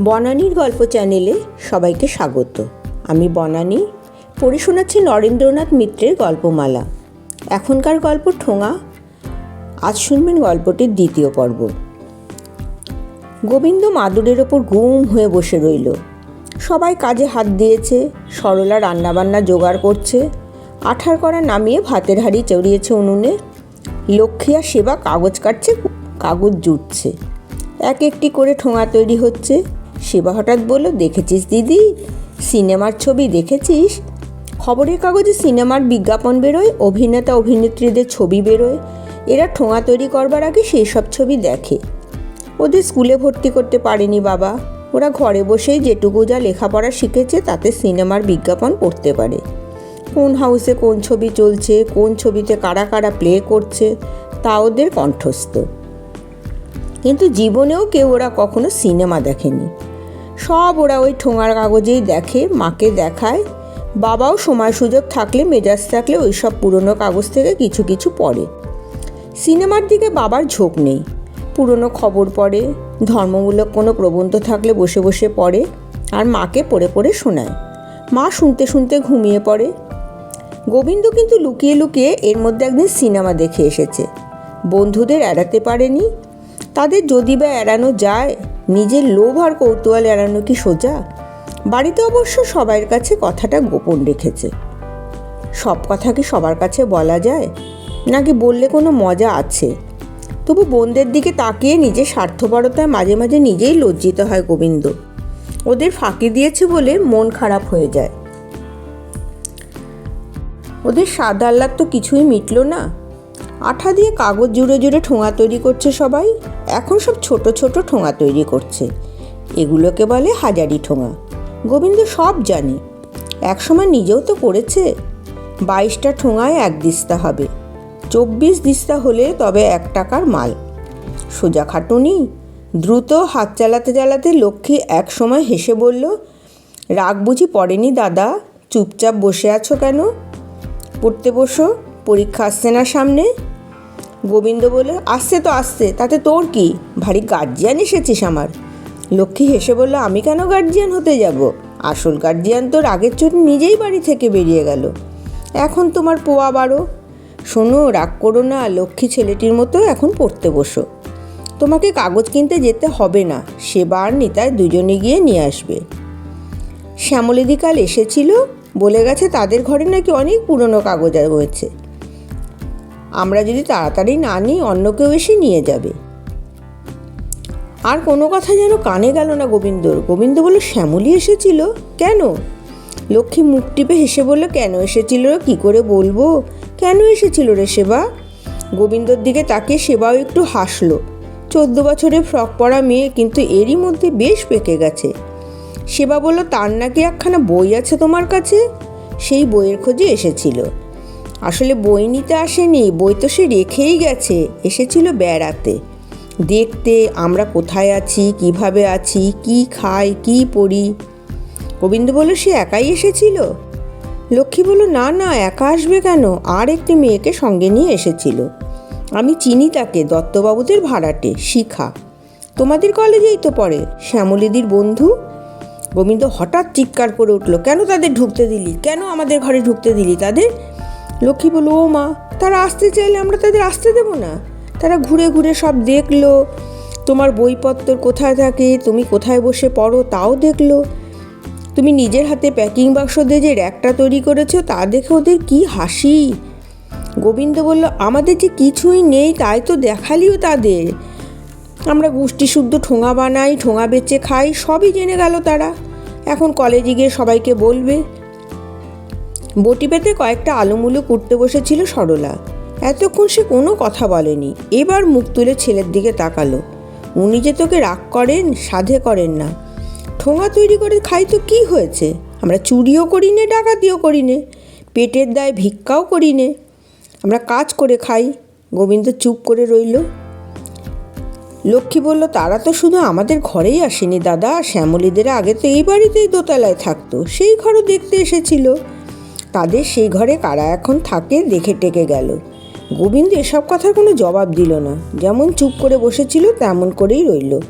বনানীর গল্প চ্যানেলে সবাইকে স্বাগত। আমি বনানী, পড়ে শোনাচ্ছি নরেন্দ্রনাথ মিত্রের গল্পমালা। এখনকার গল্প ঠোঙা, আজ শুনবেন গল্পটির দ্বিতীয় পর্ব। গোবিন্দ মাদুরের ওপর গুম হয়ে বসে রইল। সবাই কাজে হাত দিয়েছে, সরলা রান্নাবান্না জোগাড় করছে, আঠার করা নামিয়ে ভাতের হাড়ি চড়িয়েছে উনুনে। লক্ষ্মী আর সেবা কাগজ কাটছে, কাগজ জুটছে। এক একটি করে ঠোঙা তৈরি হচ্ছে। সেবা হঠাৎ বলল, দেখেছিস দিদি? সিনেমার ছবি দেখেছিস? খবরের কাগজে সিনেমার বিজ্ঞাপন বেরোয়, অভিনেতা, অভিনেত্রীদের ছবি বেরোয়। এরা ঠোঙা তৈরি করবার আগে সেই সব ছবি দেখে। ওদের স্কুলে ভর্তি করতে পারেনি বাবা। ওরা ঘরে বসেই যেটুকু যা লেখাপড়া শিখেছে তাতে সিনেমার বিজ্ঞাপন পড়তে পারে। কোন হাউসে কোন ছবি চলছে, কোন ছবিতে কারা কারা প্লে করছে, তা ওদের কণ্ঠস্থ। কিন্তু জীবনেও কেউ ওরা কখনো সিনেমা দেখেনি। সব ওরা ওই ঠোঙার কাগজেই দেখে, মাকে দেখায়। বাবাও সময় সুযোগ থাকলে, মেজাজ থাকলে ওই সব পুরনো কাগজ থেকে কিছু কিছু পড়ে। সিনেমার দিকে বাবার ঝোঁক নেই। পুরনো খবর পড়ে, ধর্মমূলক কোনো প্রবন্ধ থাকলে বসে বসে পড়ে আর মাকে পড়ে পড়ে শোনায়। মা শুনতে শুনতে ঘুমিয়ে পড়ে। গোবিন্দ কিন্তু লুকিয়ে লুকিয়ে এর মধ্যে একদিন সিনেমা দেখে এসেছে। বন্ধুদের এড়াতে পারেনি। তাদের যদি বা এড়ানো যায় নিজের লোভ আর কৌতূহল এড়ানো কি সোজা? বাড়িতে অবশ্য সবার কাছে কথাটা গোপন রেখেছে। সব কথা কি সবার কাছে বলা যায়? নাকি বললে কোনো মজা আছে? তবু বোনদের দিকে তাকিয়ে নিজের স্বার্থপরতায় মাঝে মাঝে নিজেই লজ্জিত হয় গোবিন্দ। ওদের ফাঁকি দিয়েছে বলে মন খারাপ হয়ে যায়। ওদের স্বাদ আহ্লাদ তো কিছুই মিটল না। আঠা দিয়ে কাগজ জুড়ে জুড়ে ঠোঙা তৈরি করছে সবাই। এখন সব ছোট ছোট ঠোঙা তৈরি করছে। এগুলোকে বলে হাজারি ঠোঙা। গোবিন্দ সব জানে। একসময় নিজেও তো করেছে। বাইশটা ঠোঙায় এক দিস্তা হবে। চব্বিশ দিস্তা হলে তবে এক টাকার মাল। সোজা খাটুনি। দ্রুত হাত চালাতে চালাতে লক্ষ্মী এক সময় হেসে বলল, রাগ বুঝি পড়েনি দাদা? চুপচাপ বসে আছো কেন? পড়তে বসো, পরীক্ষা আসছে না সামনে? গোবিন্দ বলে, আসছে তো আসছে, তাতে তোর কি? ভারী গার্জিয়ান এসেছিস আমার। লক্ষ্মী হেসে বলল, আমি কেন গার্জিয়ান হতে যাব? আসল গার্জিয়ান তোর আগের চোট নিজেই বাড়ি থেকে বেরিয়ে গেল। এখন তোমার পোয়া বারো। শোনো, রাগ করো না, লক্ষ্মী ছেলেটির মতো এখন পড়তে বসো। তোমাকে কাগজ কিনতে যেতে হবে না সেবার নিতায় দুজনে গিয়ে নিয়ে আসবে। শ্যামলিদি কাল এসেছিল, বলে গেছে তাদের ঘরে নাকি অনেক পুরনো কাগজ রয়েছে। আমরা যদি তাড়াতাড়ি না নিই, অন্য কেউ এসে নিয়ে যাবে। আর কোনো কথা যেন কানে গেল না গোবিন্দর। গোবিন্দ বলল শ্যামলি এসেছিল? কেন? লক্ষ্মী মুখ টিপে হেসে বলল, কেন এসেছিল কি করে বলব? কেন এসেছিল রে সেবা? গোবিন্দর দিকে তাকে সেবাও একটু হাসলো। চোদ্দ বছরের ফ্রক পরা মেয়ে কিন্তু এরই মধ্যে বেশ পেকে গেছে। সেবা বলল, তার নাকি একখানা বই আছে তোমার কাছে? সেই বইয়ের খোঁজে এসেছিল। আসলে বই নিতে আসেনি, বই তো সে রেখেই গেছে, এসেছিল বেড়াতে। দেখতে আমরা কোথায় আছি, কীভাবে আছি, কি খাই, কি পড়ি। গোবিন্দ বলল, সে একাই এসেছিল? লক্ষ্মী বলল, না না, একা আসবে কেন? আর একটি মেয়েকে সঙ্গে নিয়ে এসেছিল। আমি চিনি তাকে, দত্তবাবুদের ভাড়াটে, শিখা। তোমাদের কলেজেই তো পড়ে, শ্যামলিদির বন্ধু? গোবিন্দ হঠাৎ চিৎকার করে উঠল, কেন তাদের ঢুকতে দিলি? কেন আমাদের ঘরে ঢুকতে দিলি তাদের? লক্ষ্মী বলল, ও মা, তারা আসতে চাইলে আমরা তাদের আসতে দেবো না। তারা ঘুরে ঘুরে সব দেখল। তোমার বইপত্র কোথায় থাকে? তুমি কোথায় বসে পড়ো তাও দেখল। তুমি নিজের হাতে প্যাকিং বাক্স দিয়ে যে র্যাকটা তৈরি করেছ তা দেখে ওদের কি হাসি? গোবিন্দ বলল, আমাদের যে কিছুই নেই, তাই তো দেখালিও তাদের। আমরা গোষ্ঠী শুদ্ধ ঠোঙা বানাই, ঠোঙা বেচে খাই, সবই জেনে গেল তারা। এখন কলেজে গিয়ে সবাইকে বলবে বটি পেতে কয়েকটা আলুমুলু কুটতে বসেছিল সরলা। এতক্ষণ সে কোনো কথা বলেনি। এবার মুখ তুলে ছেলের দিকে তাকালো। উনি যে তোকে রাগ করেন, সাধে করেন না। ঠোঙা তৈরি করে খাই তো কি হয়েছে? আমরা চুরিও করি নে ডাকাতিও করি নে পেটের দায় ভিক্ষাও করি নে আমরা কাজ করে খাই। গোবিন্দ চুপ করে রইল। লক্ষ্মী বলল, তারা তো শুধু আমাদের ঘরেই আসেনি দাদা। শ্যামলীদের আগে তো এই বাড়িতেই দোতলায় থাকতো। সেই ঘরও দেখতে এসেছিল। তাদের সেই ঘরে কারা এখন থাকে দেখে টেকে গেল। গোবিন্দ এসব কথার কোনো জবাব দিল না। যেমন চুপ করে বসেছিল, তেমন করেই রইল।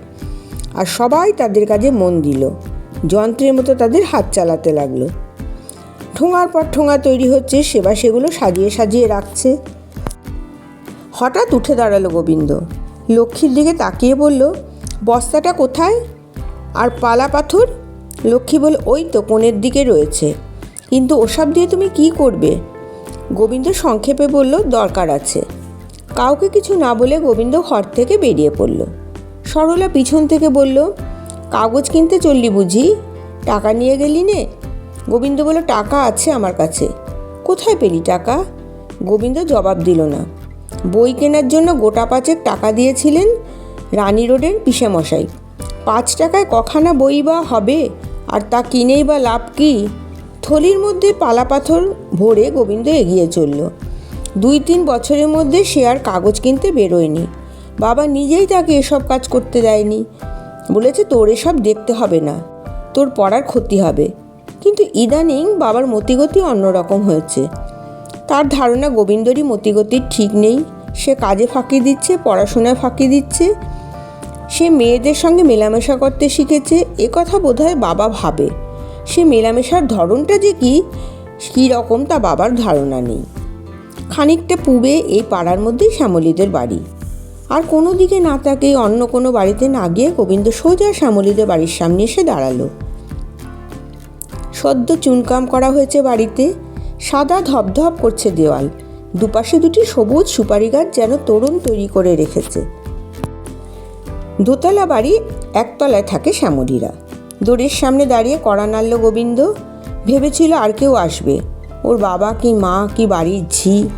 আর সবাই তাদের কাজে মন দিল। যন্ত্রের মতো তাদের হাত চালাতে লাগল। ঠোঙার পর ঠোঙা তৈরি হচ্ছে সেবা সেগুলো সাজিয়ে সাজিয়ে রাখছে। হঠাৎ উঠে দাঁড়াল গোবিন্দ। লক্ষ্মীর দিকে তাকিয়ে বলল, বস্তাটা কোথায়? আর পালা পাথর? লক্ষ্মী বলে ওই তো কোণের দিকে রয়েছে। কিন্তু ওসব দিয়ে তুমি কি করবে? গোবিন্দ সংক্ষেপে বলল, দরকার আছে। কাউকে কিছু না বলে গোবিন্দ ঘর থেকে বেরিয়ে পড়ল। সরলা পিছন থেকে বলল, কাগজ কিনতে চললি বুঝি? টাকা নিয়ে গেলি নে? গোবিন্দ বলল, টাকা আছে আমার কাছে। কোথায় পেলি টাকা? গোবিন্দ জবাব দিল না। বই কেনার জন্য গোটা পাঁচেক টাকা দিয়েছিলেন রানী রোডের পিসেমশাই। পাঁচ টাকায় কখানা বই বা হবে? আর তা কিনেই বা লাভ কি? থলির মধ্যে পালা পাথর ভরে গোবিন্দ এগিয়ে চলল। দুই তিন বছরের মধ্যে সে আর কাগজ কিনতে বেরোয়নি। বাবা নিজেই তাকে এসব কাজ করতে দেয়নি। বলেছে, তোর এসব দেখতে হবে না। তোর পড়ার ক্ষতি হবে। কিন্তু ইদানিং বাবার মতিগতি অন্যরকম হয়েছে। তার ধারণা গোবিন্দরই মতিগতির ঠিক নেই। সে কাজে ফাঁকি দিচ্ছে, পড়াশোনায় ফাঁকি দিচ্ছে। সে মেয়েদের সঙ্গে মেলামেশা করতে শিখেছে। কথা বোধহয় বাবা ভাবে। সে মেলামেশার ধরনটা যে কি কী রকম তা বাবার ধারণা নেই। খানিকটা পূবে এই পাড়ার মধ্যেই শ্যামলীদের বাড়ি। আর কোনো দিকে না তাকেই অন্য কোনো বাড়িতে না গিয়ে গোবিন্দ সোজা শ্যামলীদের বাড়ির সামনে এসে দাঁড়াল। সদ্য চুনকাম করা হয়েছে বাড়িতে, সাদা ধপধপ করছে দেওয়াল। দুপাশে দুটি সবুজ সুপারি গাছ যেন তরুণ তৈরি করে রেখেছে। দোতলা বাড়ি একতলায় থাকে শ্যামলীরা। দড়ির সামনে দাঁড়িয়ে কড়া নাড়ল গোবিন্দ। ভেবেছিল আর কেউ আসবে। ওর বাবা কি মা কি বাড়ির ঝি?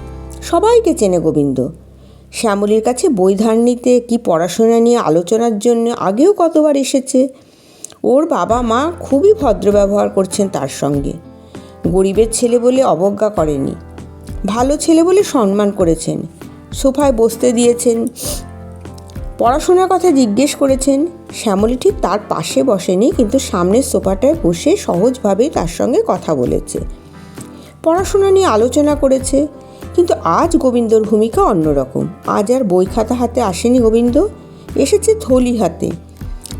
সবাইকে চেনে গোবিন্দ। শ্যামলীর কাছে বই ধার নিতে কি পড়াশোনা নিয়ে আলোচনার জন্য আগেও কতবার এসেছে? ওর বাবা মা খুবই ভদ্র ব্যবহার করছেন তার সঙ্গে। গরিবের ছেলে বলে অবজ্ঞা করেনি। ভালো ছেলে বলে সম্মান করেছেন। সোফায় বসতে দিয়েছেন। পড়াশোনার কথা জিজ্ঞেস করেছেন। শ্যামলী ঠিক তার পাশে বসেনি, কিন্তু সামনের সোফাটায় বসে সহজভাবেই তার সঙ্গে কথা বলেছে। পড়াশোনা নিয়ে আলোচনা করেছে, কিন্তু আজ গোবিন্দর ভূমিকা অন্যরকম আজ আর বই খাতা হাতে আসেনি গোবিন্দ। এসেছে থলি হাতে,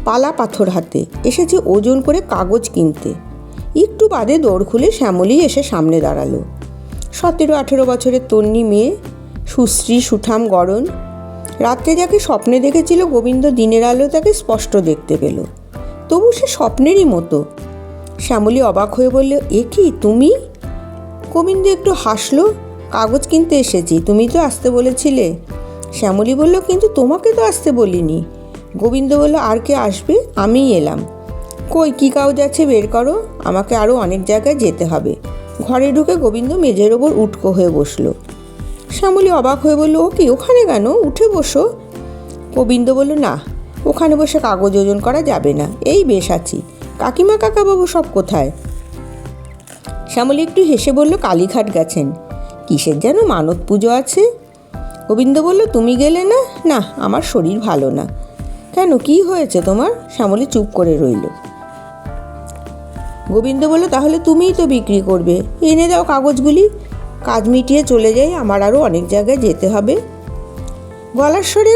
পালা পাথর হাতে, এসেছে ওজন করে কাগজ কিনতে। একটু বাদে দৌড় খুলে শ্যামলী এসে সামনে দাঁড়াল। সতেরো আঠেরো বছরের তন্নি মেয়ে, সুশ্রী সুঠাম গড়ন রাত্রে যাকে স্বপ্নে দেখেছিল গোবিন্দ দিনের আলো তাকে স্পষ্ট দেখতে পেল। তবু সে স্বপ্নেরই মতো। শ্যামলী অবাক হয়ে বলল, এ কি, তুমি? গোবিন্দ একটু হাসলো, কাগজ কিনতে এসেছি, তুমি তো আসতে বলেছিলে। শ্যামলী বলল, কিন্তু তোমাকে তো আসতে বলিনি। গোবিন্দ বলল, আর কে আসবে? আমিই এলাম। কই, কী কাগজ আছে বের করো, আমাকে আরও অনেক জায়গায় যেতে হবে। ঘরে ঢুকে গোবিন্দ মেঝের ওপর উটকো হয়ে বসল। শ্যামলী অবাক হয়ে বলল, ও কি, ওখানে কেন? উঠে বসো। গোবিন্দ বলল, না, ওখানে বসে কাগজ ওজন করা যাবে না। এই বেশ আছি। কাকিমা কাকাবাবু সব কোথায়? শ্যামলী একটু হেসে বলল, কালীঘাট গেছেন। কিসের যেন মানত পুজো আছে? গোবিন্দ বলল, তুমি গেলে না? না, আমার শরীর ভালো না। কেন, কি হয়েছে তোমার? শ্যামলী চুপ করে রইল। গোবিন্দ বলল, তাহলে তুমিই তো বিক্রি করবে। এনে দাও কাগজগুলি। কাজ মিটিয়ে চলে যাই, আমার আরও অনেক জায়গায় যেতে হবে। গলার স্বরে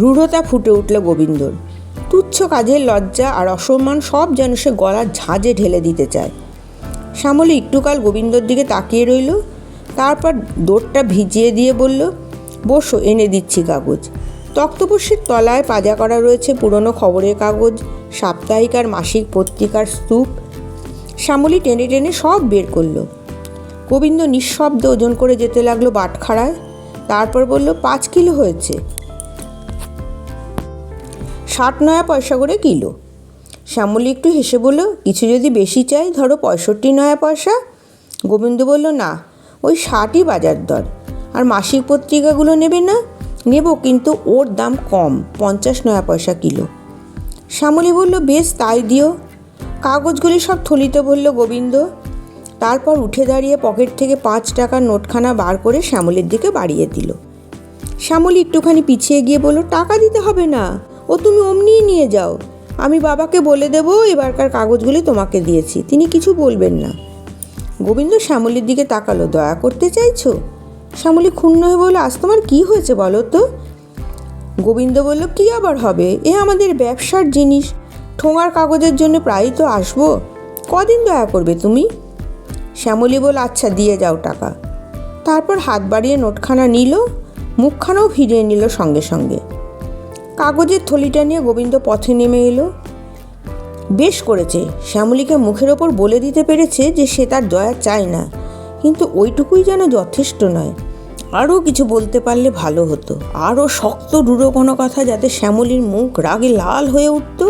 রূঢ়তা ফুটে উঠল গোবিন্দর। তুচ্ছ কাজের লজ্জা আর অসম্মান সব যেন সে গলার ঝাঁজে ঢেলে দিতে চায়। শ্যামলী একটুকাল গোবিন্দর দিকে তাকিয়ে রইল, তারপর দৌড়টা ভিজিয়ে দিয়ে বলল, বসো, এনে দিচ্ছি কাগজ। তক্তপোষের তলায় পাজা করা রয়েছে পুরনো খবরের কাগজ, সাপ্তাহিক আর মাসিক পত্রিকার স্তূপ। শ্যামলী টেনে টেনে সব বের করল। গোবিন্দ নিঃশব্দ ওজন করে যেতে লাগল বাটখারায়। তারপর বলল, পাঁচ কিলো হয়েছে। ষাট নয়া পয়সা করে কিলো শ্যামলী একটু হেসে বলল, কিছু যদি বেশি চাই, ধরো পঁয়ষট্টি নয়া পয়সা গোবিন্দ বলল, না, ওই ষাটই বাজার দর। আর মাসিক পত্রিকাগুলো নেবে না? নেব, কিন্তু ওর দাম কম, পঞ্চাশ নয়া পয়সা কিলো শ্যামলী বলল, বেশ, তাই দিও কাগজগুলি সব থলিতে বলল, গোবিন্দ তারপর উঠে দাঁড়িয়ে পকেট থেকে পাঁচ টাকার নোটখানা বার করে শ্যামলের দিকে বাড়িয়ে দিল। শ্যামলী একটুখানি পিছিয়ে গিয়ে বলল, টাকা দিতে হবে না, ও তুমি অমনিই নিয়ে যাও। আমি বাবাকে বলে দেবো, এবারকার কাগজগুলি তোমাকে দিয়েছি, তিনি কিছু বলবেন না। গোবিন্দ শ্যামলীর দিকে তাকালো, দয়া করতে চাইছো? শ্যামলী ক্ষুণ্ণ হয়ে বলল, আজ তোমার কী হয়েছে বলো তো? গোবিন্দ বলল, কি আবার হবে? এ আমাদের ব্যবসার জিনিস। ঠোঙার কাগজের জন্য প্রায়ই তো আসব। কদিন দয়া করবে তুমি? শ্যামলী বল আচ্ছা দিয়ে যাও টাকা। তারপর হাত বাড়িয়ে নোটখানা নিল, মুখখানাও ফিরিয়ে নিল সঙ্গে সঙ্গে। কাগজের থলিটা নিয়ে গোবিন্দ পথে নেমে এলো। বেশ করেছে, শ্যামলীকে মুখের ওপর বলে দিতে পেরেছে যে সে তার দয়া চায় না, কিন্তু ওইটুকুই যেন যথেষ্ট নয়। আরও কিছু বলতে পারলে ভালো হতো। আরও শক্ত রূঢ় কোনো কথা যাতে শ্যামলীর মুখ রাগে লাল হয়ে উঠত।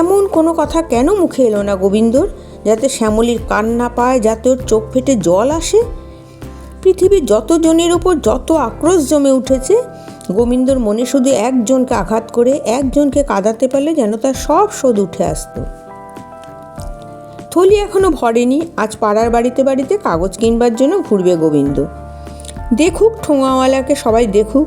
এমন কোনো কথা কেন মুখে এলো না গোবিন্দর? যাতে শ্যামলীর কান্না পায়, যাতে ওর চোখ ফেটে জল আসে। পৃথিবীর যত জনের ওপর যত আক্রোশ জমে উঠেছে, গোবিন্দর মনে শুধু একজনকে আঘাত করে, একজনকে কাঁদাতে পারলে যেন তার সব শোধ উঠে আসতো। থলি এখনও ভরেনি, আজ পাড়ার বাড়িতে বাড়িতে কাগজ কিনবার জন্য ঘুরবে গোবিন্দ। দেখুক ঠোঙাওয়ালাকে সবাই দেখুক,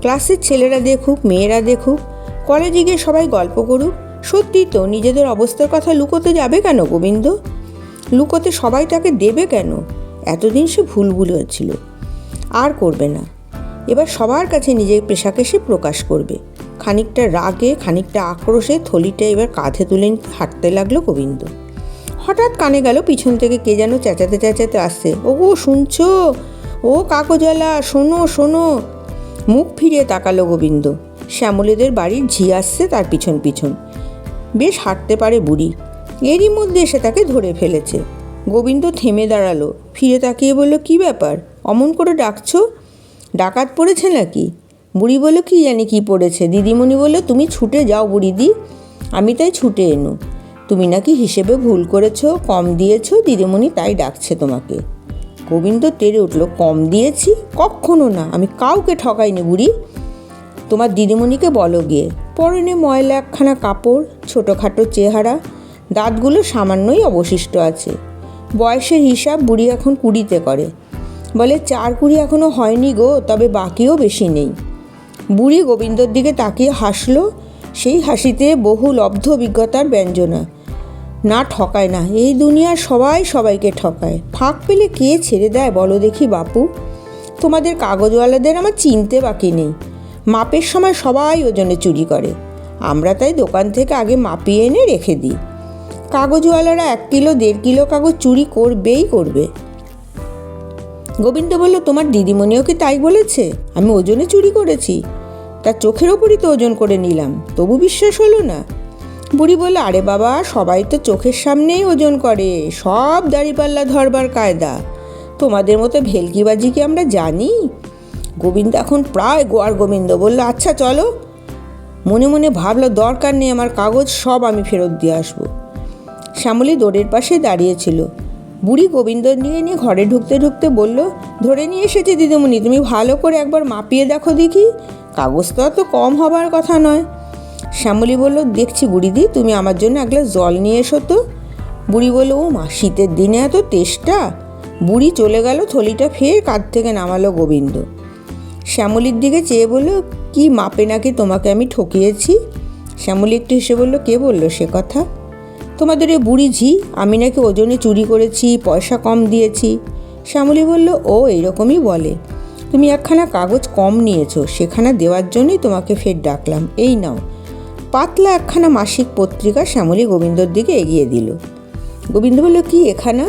ক্লাসের ছেলেরা দেখুক, মেয়েরা দেখুক, কলেজে গিয়ে সবাই গল্প করুক সত্যি তো নিজেদের অবস্থার কথা লুকোতে যাবে কেন গোবিন্দ? লুকোতে সবাই তাকে দেবে কেন? এতদিন সে ভুল হয়েছিল আর করবে না। এবার সবার কাছে নিজের পেশাকে সে প্রকাশ করবে। খানিকটা রাগে, খানিকটা আক্রোশে থলিটা এবার কাঁধে তুলে হাঁটতে লাগল গোবিন্দ। হঠাৎ কানে গেল, পিছন থেকে কে যেন চেঁচাতে চেঁচাতে আসছে। ও গো শুনছো? ও কাকজালা, শোনো শোনো। মুখ ফিরিয়ে তাকালো গোবিন্দ। শ্যামলীদের বাড়ির ঝি আসছে তার পিছন পিছন। বেশ হাঁটতে পারে বুড়ি। এরই মধ্যে এসে তাকে ধরে ফেলেছে। গোবিন্দ থেমে দাঁড়াল। ফিরে তাকিয়ে বলল, কি ব্যাপার? অমন করে ডাকছো? ডাকাত পড়েছে নাকি? বুড়ি বলল, কি জানি কি পড়েছে? দিদিমণি বলল, তুমি ছুটে যাও বুড়িদি, আমি তাই ছুটে এনু। তুমি নাকি হিসেবে ভুল করেছ, কম দিয়েছ, দিদিমণি তাই ডাকছে তোমাকে। গোবিন্দ তেড়ে উঠল, কম দিয়েছি? কখনো না, আমি কাউকে ঠকাইনি বুড়ি। তোমার দিদিমণিকে বলো গিয়ে। পরনে ময়লা একখানা কাপড়, ছোটোখাটো চেহারা, দাঁতগুলো সামান্যই অবশিষ্ট আছে। বয়সের হিসাব বুড়ি এখন কুড়িতে করে। বলে চার কুড়ি এখনও হয়নি গো, তবে বাকিও বেশি নেই। বুড়ি গোবিন্দর দিকে তাকিয়ে হাসলো, সেই হাসিতে বহু লব্ধ অভিজ্ঞতার ব্যঞ্জনা। না ঠকায় না, এই দুনিয়ার সবাই সবাইকে ঠকায়। ফাঁক পেলে কে ছেড়ে দেয় বলো দেখি বাপু। তোমাদের কাগজওয়ালাদের আমার চিনতে বাকি নেই। মাপের সময় সবাই ওজনে চুরি করে। আমরা তাই দোকান থেকে আগে মাপিয়ে এনে রেখে দিই। কাগজওয়ালারা এক কিলো, দেড় কিলো কাগজ চুরি করবেই করবে। গোবিন্দ বলল, তোমার দিদিমণিও কি তাই বলেছে? আমি ওজনে চুরি করেছি। তার চোখের ওপরই তো ওজন করে নিলাম, তবু বিশ্বাস হলো না। বুড়ি বলল, আরে বাবা, সবাই তো চোখের সামনেই ওজন করে, সব দাড়িপাল্লা ধরবার কায়দা। তোমাদের মতো ভেলকিবাজি কি আমরা জানি? গোবিন্দ এখন প্রায় গোয়ার গোবিন্দ। বলল আচ্ছা চলো। মনে মনে ভাবলো, দরকার নেই, আমার কাগজ সব আমি ফেরত দিয়ে আসব। শ্যামলী দৌড়ের পাশে দাঁড়িয়েছিল বুড়ি গোবিন্দ নিয়ে নিয়ে ঘরে ঢুকতে ঢুকতে বলল, ধরে নিয়ে এসেছে দিদিমণি, তুমি ভালো করে একবার মাপিয়ে দেখো দেখি। কাগজ তো অত কম হবার কথা নয়। শ্যামলী বলল, দেখছি বুড়িদি, তুমি আমার জন্য এক গ্লাস জল নিয়ে এসো তো। বুড়ি বলল, ও মা, শীতের দিনে এত তেষ্টা? বুড়ি চলে গেল, থলিটা ফের কাঁধ থেকে নামালো গোবিন্দ। শ্যামলীর দিকে চেয়ে বলল, কি মাপে নাকি তোমাকে আমি ঠকিয়েছি? শ্যামলী একটু হেসে বলল, কে বলল সে কথা? তোমাদের ওই বুড়ি ঝি, আমি নাকি ওজনে চুরি করেছি, পয়সা কম দিয়েছি। শ্যামলী বলল, ও, এইরকমই বলে। তুমি একখানা কাগজ কম নিয়েছো, সেখানে দেওয়ার জন্যই তোমাকে ফের ডাকলাম। এই নাও। পাতলা একখানা মাসিক পত্রিকা শ্যামলী গোবিন্দর দিকে এগিয়ে দিল। গোবিন্দ বলল, কি এখানা?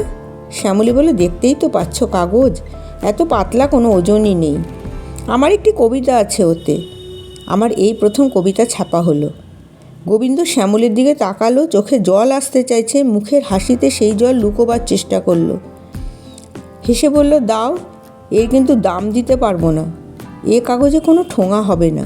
শ্যামলী বলল, দেখতেই তো পাচ্ছ কাগজ। এত পাতলা কোনো ওজনই নেই। আমার একটি কবিতা আছে ওতে। আমার এই প্রথম কবিতা ছাপা হলো। গোবিন্দ শ্যামলের দিকে তাকালো, চোখে জল আসতে চাইছে, মুখের হাসিতে সেই জল লুকোবার চেষ্টা করল। হেসে বলল, দাও, এর কিন্তু দাম দিতে পারব না। এ কাগজে কোনো ঠোঙা হবে না।